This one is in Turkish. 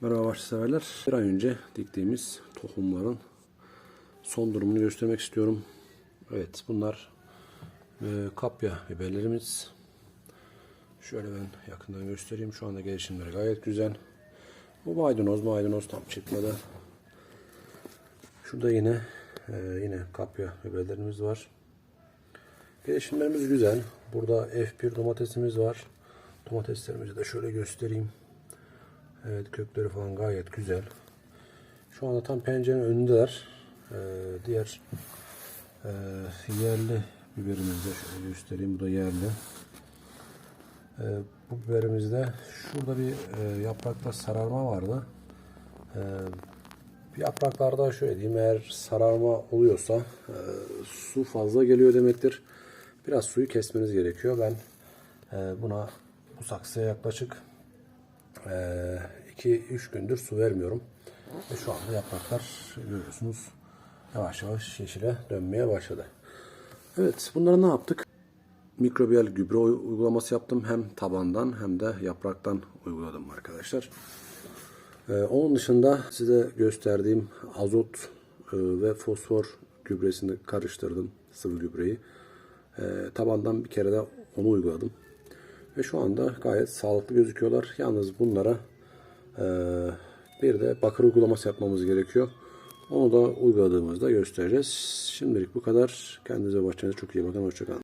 Merhaba bahçe severler. Bir ay önce diktiğimiz tohumların son durumunu göstermek istiyorum. Evet bunlar e, kapya biberlerimiz. Şöyle ben yakından göstereyim. Şu anda gelişimleri gayet güzel. Bu maydanoz maydanoz tam çıkmadı. Şurada yine e, yine kapya biberlerimiz var. Gelişimlerimiz güzel. Burada F1 domatesimiz var. Domateslerimizi de şöyle göstereyim. Evet kökleri falan gayet güzel. Şu anda tam pencerenin önündeler. Ee, diğer e, yerli biberimizi de şöyle göstereyim. Bu da yerli. Ee, bu biberimizde şurada bir e, yaprakta sararma vardı. Ee, yapraklarda şöyle diyeyim eğer sararma oluyorsa e, su fazla geliyor demektir. Biraz suyu kesmeniz gerekiyor. Ben e, buna bu saksıya yaklaşık 2-3 gündür su vermiyorum. Ve şu anda yapraklar görüyorsunuz yavaş yavaş yeşile dönmeye başladı. Evet bunları ne yaptık? Mikrobiyal gübre uy- uygulaması yaptım. Hem tabandan hem de yapraktan uyguladım arkadaşlar. Ee, onun dışında size gösterdiğim azot e, ve fosfor gübresini karıştırdım. Sıvı gübreyi. Ee, tabandan bir kere de onu uyguladım. Ve şu anda gayet sağlıklı gözüküyorlar. Yalnız bunlara e, bir de bakır uygulaması yapmamız gerekiyor. Onu da uyguladığımızda göstereceğiz. Şimdilik bu kadar. Kendinize bahçenize çok iyi bakın. Hoşçakalın.